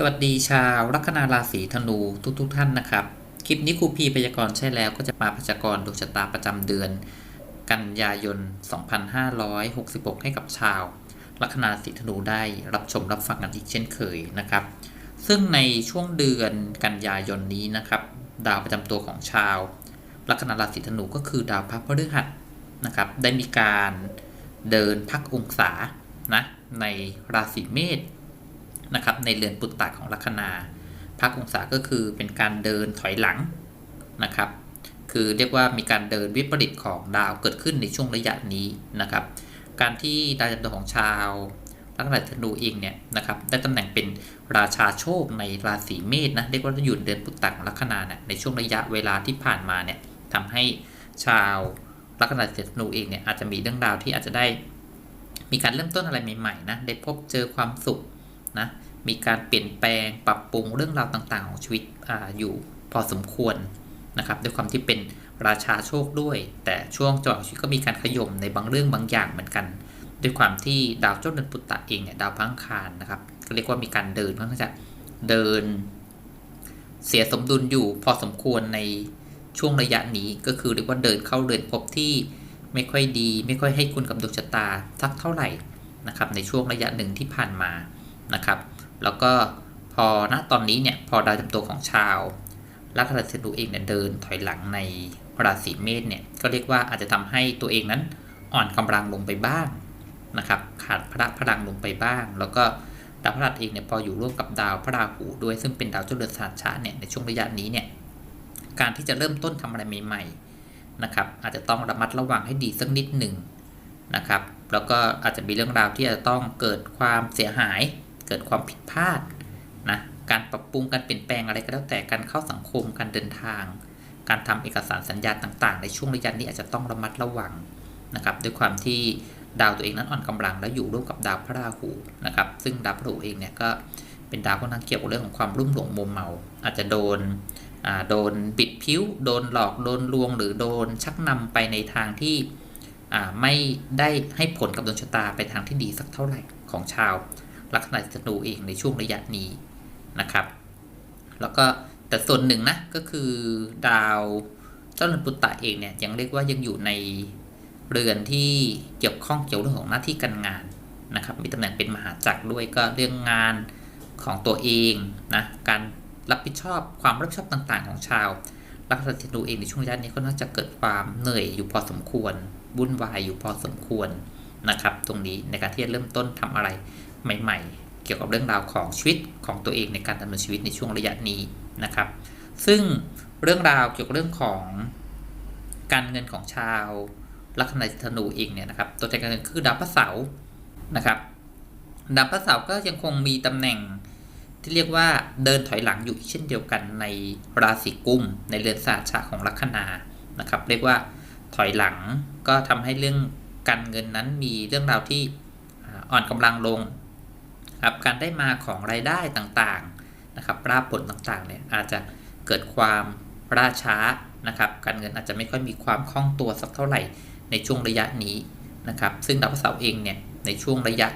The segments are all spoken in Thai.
สวัสดีชาวลัคนาราศีธนูทุกๆทท่านนะครับ คลิปนี้ครูพีพยากรณ์ใช่แล้วก็จะมาพยากรณ์ดวงชะตาประจำเดือน กันยายน 2566 ให้กับชาว ลัคนาราศีธนูได้รับชมรับฟังกันอีกเช่นเคยนะครับ ซึ่งในช่วงเดือนกันยายนนี้นะครับ ดาวประจำตัวของชาว ลัคนาราศีธนูก็คือดาวพระพฤหัสนะครับได้มีการเดินพักองศานะในราศีเมษ นะครับในเรือนปุตตะของลัคนาพักองศาก็คือเป็นการเดินถอยหลังนะครับ คือเรียกว่ามีการเดินวิปริตของดาวเกิดขึ้นในช่วงระยะนี้นะครับ การที่ดาวจันทร์ของชาวลัคนาธนูเองเนี่ยนะครับได้ตำแหน่งเป็นราชาโชคในราศีเมษนะเรียกว่าอยู่เดือนปุตตะของลัคนาเนี่ยในช่วงระยะเวลาที่ผ่านมาเนี่ยทำให้ชาวลัคนาธนูเองเนี่ยอาจจะมีเรื่องราวที่อาจจะได้มีการเริ่มต้นอะไรใหม่ๆนะได้พบเจอความสุข นะมีการเปลี่ยนแปลงปรับปรุงเรื่องราวต่างๆ ของชีวิตออยู่พอสมควรนะครับด้วยความที่เป็นราชาโชคด้วย แต่ช่วงจังหวะชีวิตก็มีการขย่มในบางเรื่องบางอย่างเหมือนกัน ด้วยความที่ดาวเจ้าเดือนปุตตะเองเนี่ยดาวพังคารนะครับก็เรียกว่ามีการเดินค่อนข้างจะเดิน เสียสมดุลอยู่พอสมควรในช่วงระยะนี้ก็คือเรียกว่าเดินเข้าเดินพบที่ไม่ค่อยดี ไม่ค่อยให้คุณกับดวงชะตาสักเท่าไหร่นะครับในช่วงระยะหนึ่งที่ผ่านมา นะครับ แล้วก็พอณตอนนี้เนี่ยพอดาวจำตัวของชาวลัคนาธนูเองเนี่ยเดินถอยหลังในราศีเมษเนี่ยก็เรียกว่าอาจจะทำให้ตัวเองนั้นอ่อนกำลังลงไปบ้างนะครับขาดพระพลังลงไปบ้าง แล้วก็ดาวพฤหัสเองเนี่ยพออยู่ร่วมกับดาวพระราหูด้วยซึ่งเป็นดาวเจ้าเรือนสารชาเนี่ยในช่วงระยะนี้เนี่ยการที่จะเริ่มต้นทำอะไรใหม่ๆนะครับอาจจะต้องระมัดระวังให้ดีสักนิดหนึ่งนะครับแล้วก็อาจจะมีเรื่องราวที่จะต้องเกิดความเสียหาย เกิดความผิดพลาดนะการปรับปรุงการเปลี่ยนแปลงอะไรก็แล้วแต่การเข้าสังคมการเดินทาง การทำเอกสารสัญญาต่าง ๆ ในช่วงระยะนี้อาจจะต้องระมัดระวังนะครับด้วยความที่ดาวตัวเองนั้นอ่อนกำลังและอยู่ร่วมกับดาวพระราหูนะครับซึ่งดาวพระราหูเองเนี่ยก็เป็นดาวค่อนข้างเกี่ยวกับเรื่องของความรุ่มหลงมุมเมา อาจจะโดนโดนปิดผิวโดนหลอกโดนลวง หรือโดนชักนำไปในทางที่ไม่ได้ให้ผลกับดวงชะตาไปทางที่ดีสักเท่าไหร่ของชาว ลักษณะธนูเองในช่วงระยะนี้นะครับ แล้วก็แต่ส่วนหนึ่งนะก็คือดาวเจ้าเรือนปุตตะเองเนี่ยยังเรียกว่ายังอยู่ในเรือนที่เกี่ยวข้องเกี่ยวเรื่องของหน้าที่การงานนะครับ มีตำแหน่งเป็นมหาจักรด้วยก็เรื่องงานของตัวเองนะการรับผิดชอบความรับผิดชอบต่างๆ ของชาวลักษณะธนูเองในช่วงระยะนี้ก็น่าจะเกิดความเหนื่อยอยู่พอสมควรวุ่นวายอยู่พอสมควรนะครับ ตรงนี้ในการที่จะเริ่มต้นทำอะไร ใหม่ๆ เกี่ยวกับเรื่องราวของชีวิตของตัวเองในการดำเนินชีวิตในช่วงระยะนี้นะครับ ซึ่งเรื่องราวเกี่ยวกับเรื่องของการเงินของชาวลัคนาธนูเองเนี่ยนะครับตัวแทนการเงินคือดาวพระเสาร์นะครับดาวพระเสาร์ก็ยังคงมีตำแหน่งที่เรียกว่าเดินถอยหลังอยู่เช่นเดียวกันในราศีกุมในเรือนศาสตร์ชาของลัคนานะครับ เรียกว่าถอยหลังก็ทำให้เรื่องการเงินนั้นมีเรื่องราวที่อ่อนกำลังลง ครับการได้มาของรายได้ต่างๆนะครับราบผลต่างๆเนี่ยอาจจะเกิดความราช้านะครับการเงินอาจจะไม่ค่อยมีความคล่องตัวสักเท่าไหร่ในช่วงระยะนี้นะครับซึ่งดาวพระเสาร์เองเนี่ยในช่วงระยะ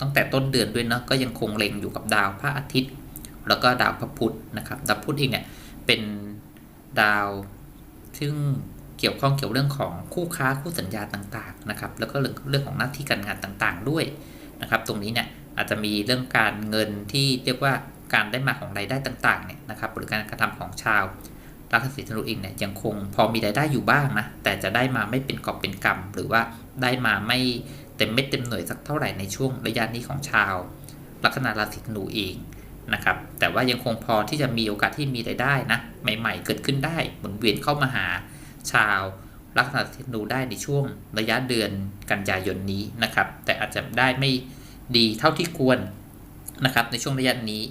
ตั้งแต่ต้นเดือนด้วยเนาะก็ยังคงเล็งอยู่กับดาวพระอาทิตย์ แล้วก็ดาวพระพุธนะครับดาวพุธเองเนี่ยเป็นดาวซึ่งเกี่ยวข้องเกี่ยวเรื่องของคู่ค้าคู่สัญญาต่างๆนะครับแล้วก็เรื่องเรื่องของหน้าที่การงานต่างๆด้วยนะครับตรงนี้เนี่ย อาจจะมีเรื่องการเงินที่เรียกว่าการได้มาของรายได้ต่างๆเนี่ยนะครับหรือการกระทำของชาวราศีธนูเองเนี่ยยังคงพอมีรายได้อยู่บ้างนะแต่จะได้มาไม่เป็นกอบเป็นกำหรือว่าได้มาไม่เต็มเม็ดเต็มหน่วยสักเท่าไหร่ในช่วงระยะนี้ของชาวลัคนาราศีธนูเองนะครับแต่ว่ายังคงพอที่จะมีโอกาสที่มีรายได้นะใหม่ ๆ เกิดขึ้นได้หมุนเวียนเข้ามาหาชาวลัคนาราศีธนูได้ในช่วงระยะเดือนกันยายนนี้นะครับแต่อาจจะได้ไม่ ดีเท่าที่ควรนะครับในช่วงระยะนี้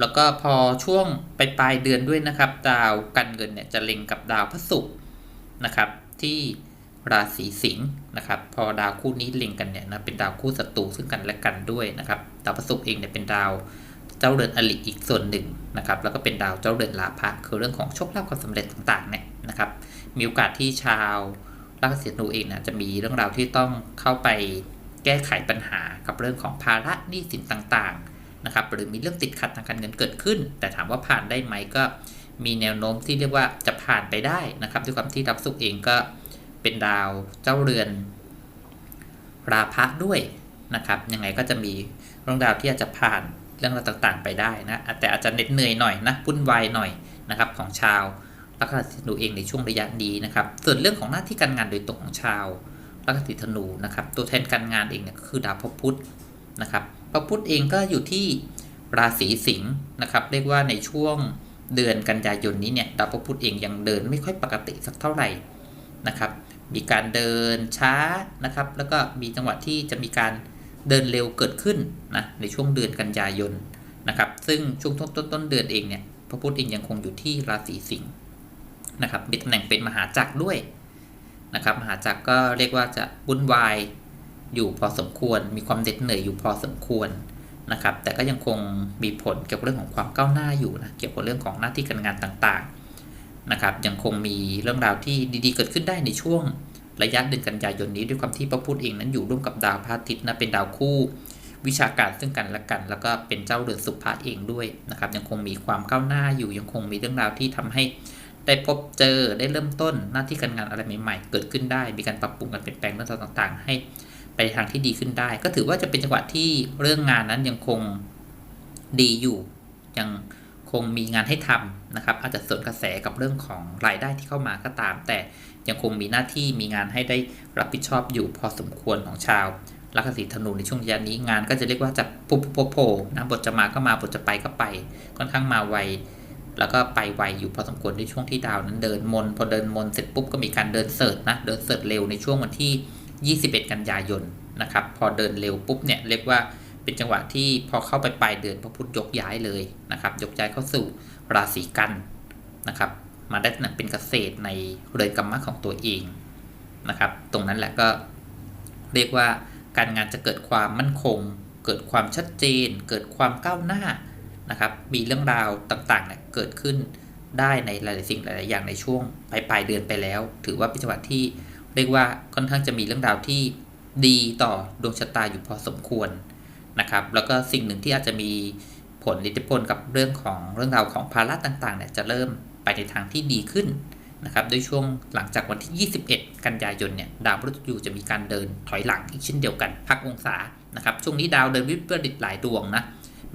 แล้วก็พอช่วงปลายปลายเดือนด้วยนะครับ ดาวกันเงินเนี่ยจะเล็งกับดาวพระศุกร์นะครับที่ราศีสิงห์นะครับ พอดาวคู่นี้เล็งกันเนี่ยนะเป็นดาวคู่ศัตรูซึ่งกันและกันด้วยนะครับดาวพระศุกร์เองเนี่ยเป็นดาวเจ้าเรือนอลิอีกส่วนหนึ่งนะครับแล้วก็เป็นดาวเจ้าเรือนลาภะคือเรื่องของโชคลาภความสำเร็จต่างๆเนี่ยนะครับมีโอกาสที่ชาวราศีธนูเองนะจะมีเรื่องราวที่ต้องเข้าไป แก้ไขปัญหากับเรื่องของภาระหนี้สินต่างๆนะครับหรือมีเรื่องติดขัดทางการเงินเกิดขึ้น แต่ถามว่าผ่านได้ไหมก็มีแนวโน้มที่เรียกว่าจะผ่านไปได้นะครับด้วยความที่รับสุขเองก็เป็นดาวเจ้าเรือน ราพะด้วยนะครับยังไงก็จะมีเรื่องราวที่อาจจะผ่านเรื่องราวต่างๆ ไปได้นะแต่อาจจะเหน็ดเหนื่อยหน่อยนะวุ่นวายหน่อยนะครับของชาวลัคนาธนูเองในช่วงระยะนี้นะครับส่วนเรื่องของหน้าที่การงานโดยตรงของชาว ลัคนาธนูนะครับ ตัวแทนการงานเองเนี่ยก็คือดาวพระพุธนะครับพระพุธเองก็อยู่ที่ราศีสิงห์นะครับ เรียกว่าในช่วงเดือนกันยายนนี้เนี่ยดาวพระพุธเองยังเดินไม่ค่อยปกติสักเท่าไหร่นะครับ มีการเดินช้านะครับ แล้วก็มีจังหวะที่จะมีการเดินเร็วเกิดขึ้นนะในช่วงเดือนกันยายนนะครับ ซึ่งช่วงต้นต้นต้นเดือนเองเนี่ยพระพุธเองยังคงอยู่ที่ราศีสิงห์นะครับมีตำแหน่งเป็นมหาจักรด้วย นะครับมหาจักรก็เรียกว่าจะวุ่นวายอยู่พอสมควร มีความเด็ดเหนื่อยอยู่พอสมควรนะครับ แต่ก็ยังคงมีผลเกี่ยวกับเรื่องของความก้าวหน้าอยู่นะเกี่ยวกับเรื่องของหน้าที่การงานต่างๆนะครับ ยังคงมีเรื่องราวที่ดีๆ เกิดขึ้นได้ในช่วงระยะเดือนกันยายนนี้ด้วยความที่พระพุธเองนั้นอยู่ร่วมกับดาวพระอาทิตย์นะเป็นดาวคู่ วิชาการซึ่งกันและกัน แล้วก็เป็นเจ้าเรือนสุภาเองด้วยนะครับ ยังคงมีความก้าวหน้าอยู่ ยังคงมีเรื่องราวที่ทำให้ ได้พบเจอได้เริ่มต้นหน้าที่การงานอะไรใหม่ๆ เกิดขึ้นได้ มีการปรับปรุงการเปลี่ยนแปลงเรื่องราวต่างๆ ให้ไปทางที่ดีขึ้นได้ ก็ถือว่าจะเป็นจังหวะที่เรื่องงานนั้นยังคงดีอยู่ยังคงมีงานให้ทำนะครับ อาจจะสวนกระแสกับเรื่องของรายได้ที่เข้ามาก็ตาม แต่ยังคงมีหน้าที่มีงานให้ได้รับผิดชอบอยู่พอสมควรของชาวลัคนาธนูในช่วงระยะนี้งานก็จะเรียกว่าจะปุ๊บปุ๊บโผล่นะบทจะมาก็มาบทจะไปก็ไปค่อนข้างมาไว แล้วก็ไปไวอยู่พอสมควรในช่วงที่ดาวนั้นเดินมน พอเดินมนเสร็จปุ๊บก็มีการเดินเสิร์ชนะเดินเสิร์ชเร็วในช่วงวันที่ 21 กันยายนนะครับพอเดินเร็วปุ๊บเนี่ยเรียกว่าเป็นจังหวะที่พอเข้าไปปลายเดือนพระพุธยกย้ายเลยนะครับยกย้ายเข้าสู่ราศีกันนะครับมาได้ตำแหน่งเป็นเกษตรในเรือนกรรมะของตัวเองนะครับตรงนั้นแหละก็เรียกว่าการงานจะเกิดความมั่นคง เกิดความชัดเจน เกิดความก้าวหน้า นะครับ มีเรื่องราวต่างๆเนี่ยเกิดขึ้นได้ในหลายๆสิ่งหลายๆอย่างในช่วงปลายปลายเดือนไปแล้ว ถือว่าเป็นจังหวะที่เรียกว่าค่อนข้างจะมีเรื่องราวที่ดีต่อดวงชะตาอยู่พอสมควรนะครับ แล้วก็สิ่งหนึ่งที่อาจจะมีผลอิทธิพลกับเรื่องของเรื่องราวของภาระต่างๆเนี่ยจะเริ่มไปในทางที่ดีขึ้นนะครับโดยช่วงหลังจากวันที่ 21 กันยายนเนี่ยดาวพฤหัสยูจะมีการเดินถอยหลังอีกเช่นเดียวกันพักองศานะครับช่วงนี้ดาวเดินวิปริตหลายดวงนะ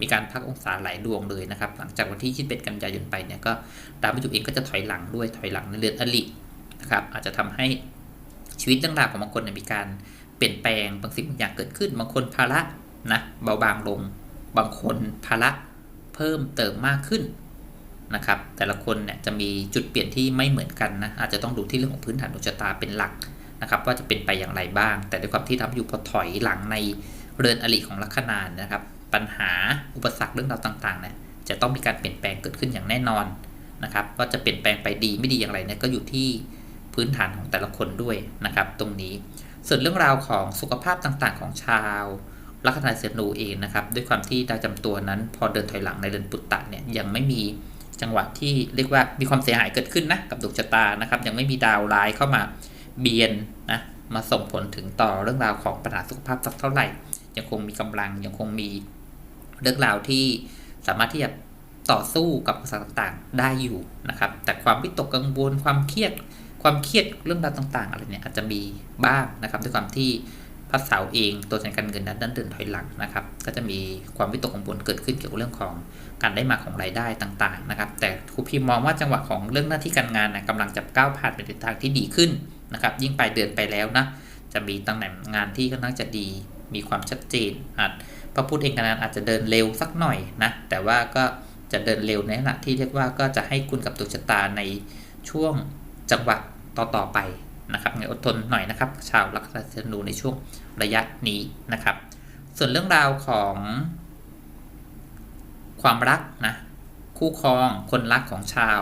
มีการพักองศาหลายดวงเลยนะครับ หลังจากวันที่ 21 กันยายนไปเนี่ยก็ดาวพฤหัสเองก็จะถอยหลังด้วยถอยหลังในเรือนอลินะครับอาจจะทำให้ชีวิตเรื่องราวของบางคนเนี่ยมีการเปลี่ยนแปลงบางสิ่งบางอย่างเกิดขึ้นบางคนภาระนะเบาบางลง บางคนภาระเพิ่มเติมมากขึ้นนะครับ แต่ละคนเนี่ยจะมีจุดเปลี่ยนที่ไม่เหมือนกันนะอาจจะต้องดูที่เรื่องของพื้นฐานดวงชะตาเป็นหลักนะครับ ว่าจะเป็นไปอย่างไรบ้าง แต่ด้วยความที่ทำอยู่พอถอยหลังในเรือนอริของลัคนานะครับ ปัญหาอุปสรรคเรื่องราวต่างๆเนี่ยจะต้องมีการเปลี่ยนแปลงเกิดขึ้นอย่างแน่นอนนะครับว่าจะเปลี่ยนแปลงไปดีไม่ดีอย่างไรเนี่ยก็อยู่ที่พื้นฐานของแต่ละคนด้วยนะครับ ตรงนี้ส่วนเรื่องราวของสุขภาพต่างๆ ของชาวลัคนาเซนูเองนะครับ ด้วยความที่ดาวจำตัวนั้น พอเดินถอยหลังในเรือนปุตตะเนี่ยยังไม่มีจังหวะที่เรียกว่ามีความเสียหายเกิดขึ้นนะกับดวงชะตานะครับ ยังไม่มีดาวร้ายเข้ามาเบียนนะมาส่งผลถึงต่อเรื่องราวของปัญหาสุขภาพสักเท่าไหร่ ยังคงมีกำลังยังคงมี เรื่องราวที่สามารถที่จะต่อสู้กับอุปสรรคต่างๆ ได้อยู่นะครับ แต่ความวิตกกังวลความเครียด ความเครียดเรื่องราวต่าง ๆ อะไรเนี่ยอาจจะมีบ้างนะครับ ด้วยความที่พระเสาเองตัวแทนการเงินนั้นดันเดินถอยหลังนะครับ ก็จะมีความวิตกกังวลเกิดขึ้นเกี่ยวกับเรื่องของการได้มาของรายได้ต่างๆนะครับ แต่ครูพีมองว่าจังหวะของเรื่องหน้าที่การงานนะกำลังจะก้าวผ่านไปในทางที่ดีขึ้นนะครับ ยิ่งปลายเดือนไปแล้วนะจะมีตำแหน่งงานที่ค่อนข้างจะดี มีความชัดเจนอาจ พระพุทธเองกันนั้นอาจจะเดินเร็วสักหน่อยนะแต่ว่าก็จะเดินเร็วในขณะที่เรียกว่าก็จะให้คุณกับดวงชะตาในช่วงจังหวะต่อๆไปนะครับอดทนหน่อยนะครับ ชาวลัคนาธนูในช่วงระยะนี้นะครับ ส่วนเรื่องราวของความรักนะคู่ครองคนรักของชาว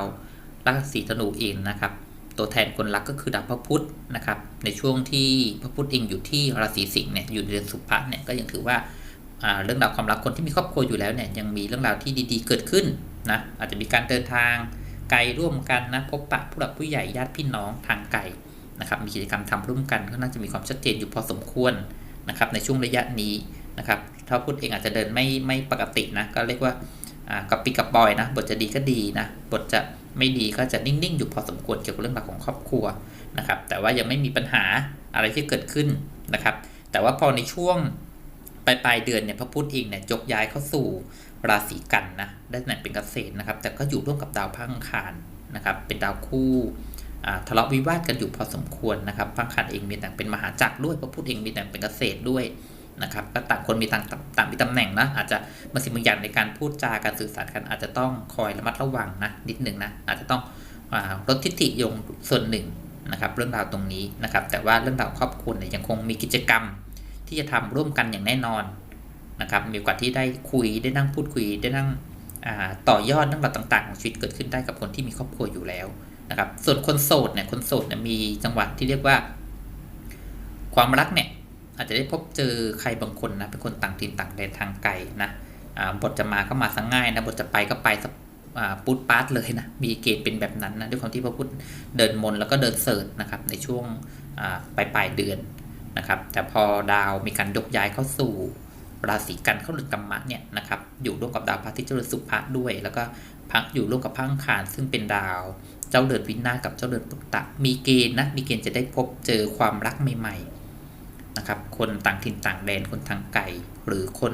ราศีธนูเองนะครับ ตัวแทนคนรักก็คือดาวพระพุธนะครับ ในช่วงที่พระพุธเองอยู่ที่ราศีสิงห์เนี่ยอยู่ในเดือนสุภะเนี่ยก็ยังถือว่า เรื่องราวความรักคนที่มีครอบครัวอยู่แล้วเนี่ยยังมีเรื่องราวที่ดีๆ เกิดขึ้นนะอาจจะมีการเดินทางไกลร่วมกันนะพบปะผู้หลักผู้ใหญ่ญาติพี่น้องทางไกลนะครับมีกิจกรรมทำร่วมกันก็น่าจะมีความชัดเจนอยู่พอสมควรนะครับในช่วงระยะนี้นะครับถ้าพูดเองอาจจะเดินไม่ไม่ปกตินะก็เรียกว่ากับปีกับบอยนะบทจะดีก็ดีนะบทจะไม่ดีก็จะนิ่งๆ อยู่พอสมควรเกี่ยวกับเรื่องราวของครอบครัวนะครับแต่ว่ายังไม่มีปัญหาอะไรที่เกิดขึ้นนะครับแต่ว่าพอในช่วง ลายปลายเดือนเนี่ยพระพุธเองเนี่ยยกย้ายเข้าสู่ราศีกันนะได้ตำแหน่งเป็นเกษตรนะครับ แต่ก็อยู่ร่วมกับดาวพังคารนะครับ เป็นดาวคู่อ่าทะเลาะวิวาทกันอยู่พอสมควรนะครับพังคารเองมีแหน่งเป็นมหาจักรด้วยพระพุธเองมีแหน่งเป็นเกษตรด้วยนะครับก็ต่างคนมีต่างต่างมีตำแหน่งนะอาจจะบางสิ่งบางอย่างในการพูดจาการสื่อสารกันอาจจะต้องคอยระมัดระวังนะนิดหนึ่งนะอาจจะต้องอลดทิฐิยงส่วนหนึ่งนะครับ เรื่องราวตรงนี้นะครับ แต่ว่าเรื่องราวครอบครัวเนี่ยยังคงมีกิจกรรม ที่จะทำร่วมกันอย่างแน่นอนนะครับ มีโอกาสที่ได้คุยได้นั่งพูดคุยได้นั่งต่อยอดเรื่องราวต่าง ๆ ของชีวิตเกิดขึ้นได้กับคนที่มีครอบครัวอยู่แล้วนะครับ ส่วนคนโสดเนี่ยคนโสดเนี่ยมีจังหวะที่เรียกว่า ความรักเนี่ยอาจจะได้พบเจอใครบางคนนะเป็นคนต่างถิ่นต่างแดนทางไกลนะบทจะมาก็มาสังง่ายนะบทจะไปก็ไปสักอ่าปุ๊ดปาร์ตเลยนะมีเกณฑ์เป็นแบบนั้นนะด้วยความที่พระพุทธเดินมนแล้วก็เดินเสิร์ชนะครับในช่วงปลายปลายๆเดือน นะครับ แต่พอดาวมีการยกย้ายเข้าสู่ราศีกันเข้าหรือกรรมะเนี่ยนะครับอยู่ร่วมกับดาวพระทิตย์เจริญสุภะด้วย แล้วก็พักอยู่ร่วมกับพังคารซึ่งเป็นดาว เจ้าเดือนวินากับเจ้าเดือนปุตตะ มีเกณฑ์นะมีเกณฑ์จะได้พบเจอความรักใหม่ๆนะครับคนต่างถิ่นต่างแดนคนทางไกลหรือคน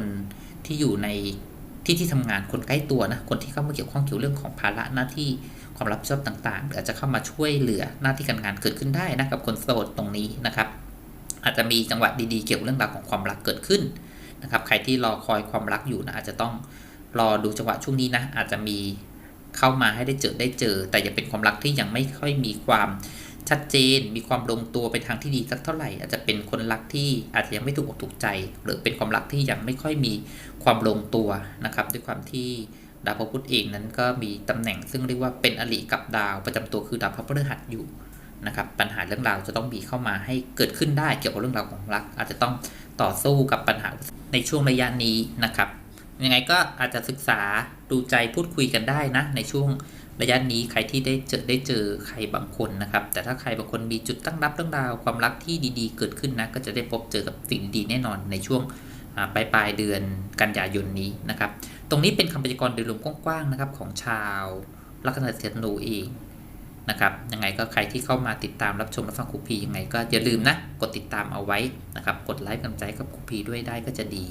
ที่อยู่ในที่ที่ทำงานคนใกล้ตัวนะคนที่เข้ามาเกี่ยวข้องเกี่ยวเรื่องของภาระหน้าที่ความรับผิดชอบต่างๆหรืออาจจะเข้ามาช่วยเหลือหน้าที่การงานเกิดขึ้นได้นะกับคนโสดตรงนี้นะครับ อาจจะมีจังหวะดีๆเกี่ยวกับเรื่องราวของความรักเกิดขึ้นนะครับ ใครที่รอคอยความรักอยู่นะอาจจะต้องรอดูจังหวะช่วงนี้นะอาจจะมีเข้ามาให้ได้เจอได้เจอ แต่ยังเป็นความรักที่ยังไม่ค่อยมีความชัดเจน มีความลงตัวไปทางที่ดีสักเท่าไหร่ อาจจะเป็นคนรักที่อาจจะยังไม่ถูกอกถูกใจ หรือเป็นความรักที่ยังไม่ค่อยมีความลงตัวนะครับด้วยความที่ดาวพระพุธเองนั้นก็มีตำแหน่งซึ่งเรียกว่าเป็นอริกับดาวประจำตัวคือดาวพระพฤหัสอยู่ นะครับปัญหาเรื่องราวจะต้องมีเข้ามาให้เกิดขึ้นได้เกี่ยวกับเรื่องราวของรัก อาจจะต้องต่อสู้กับปัญหาในช่วงระยะนี้นะครับยังไงก็อาจจะศึกษาดูใจพูดคุยกันได้นะ ในช่วงระยะนี้ใครที่ได้เจอได้เจอใครบางคนนะครับ แต่ถ้าใครบางคนมีจุดตั้งรับเรื่องราวความรักที่ดีๆ เกิดขึ้นนะก็จะได้พบเจอกับสิ่งดีแน่นอนในช่วงปลายปลายเดือนกันยายนนี้นะครับ ตรงนี้เป็นคำพยากรณ์โดยรวมกว้างๆนะครับของชาวลัคนาเซนูเอง นะครับยังไงก็ใครที่เข้ามาติดตามรับชมรับฟังครูพียังไงก็อย่าลืมนะกดติดตามเอาไว้นะครับกดไลค์กำลังใจกับครูพีด้วยได้ก็จะดี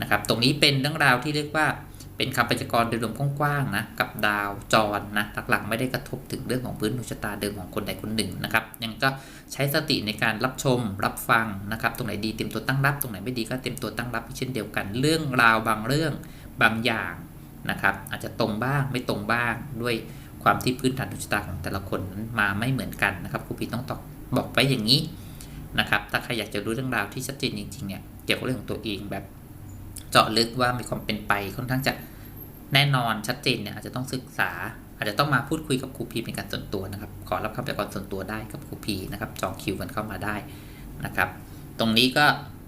นะครับตรงนี้เป็นเรื่องราวที่เรียกว่าเป็นคำพยากรณ์โดยรวมกว้างๆนะกับดาวจรนะหลักๆไม่ได้กระทบถึงเรื่องของพื้นดวงชะตาเดิมของคนใดคนหนึ่งนะครับยังก็ใช้สติในการรับชมรับฟังนะครับตรงไหนดีเตรียมตัวตั้งรับตรงไหนไม่ดีก็เตรียมตัวตั้งรับเช่นเดียวกัน เรื่องราวบางเรื่องบางอย่างนะครับอาจจะตรงบ้างไม่ตรงบ้างด้วย ความที่พื้นฐานดวงชะตาของแต่ละคนนั้นมาไม่เหมือนกันนะครับครูพีต้องตอบบอกไว้อย่างนี้นะครับ ถ้าใครอยากจะรู้เรื่องราวที่ชัดเจนจริงๆเนี่ยเกี่ยวกับเรื่องของตัวเองแบบ เจาะลึกว่ามีความเป็นไปค่อนข้างจะแน่นอนชัดเจนเนี่ยอาจจะต้องศึกษา อาจจะต้องมาพูดคุยกับครูพีเป็นการส่วนตัวนะครับ ขอรับคำพยากรส่วนตัวได้กับครูพีนะครับจองคิวกันเข้ามาได้นะครับ ตรงนี้ก็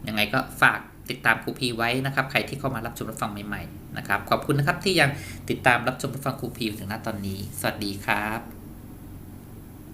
ยังไงก็ฝาก ติดตามครูพีไว้นะครับ ใครที่เข้ามารับชมรับฟังใหม่ๆนะครับ ขอบคุณนะครับที่ยังติดตามรับชมรับฟังครูพีถึงณตอนนี้ สวัสดีครับ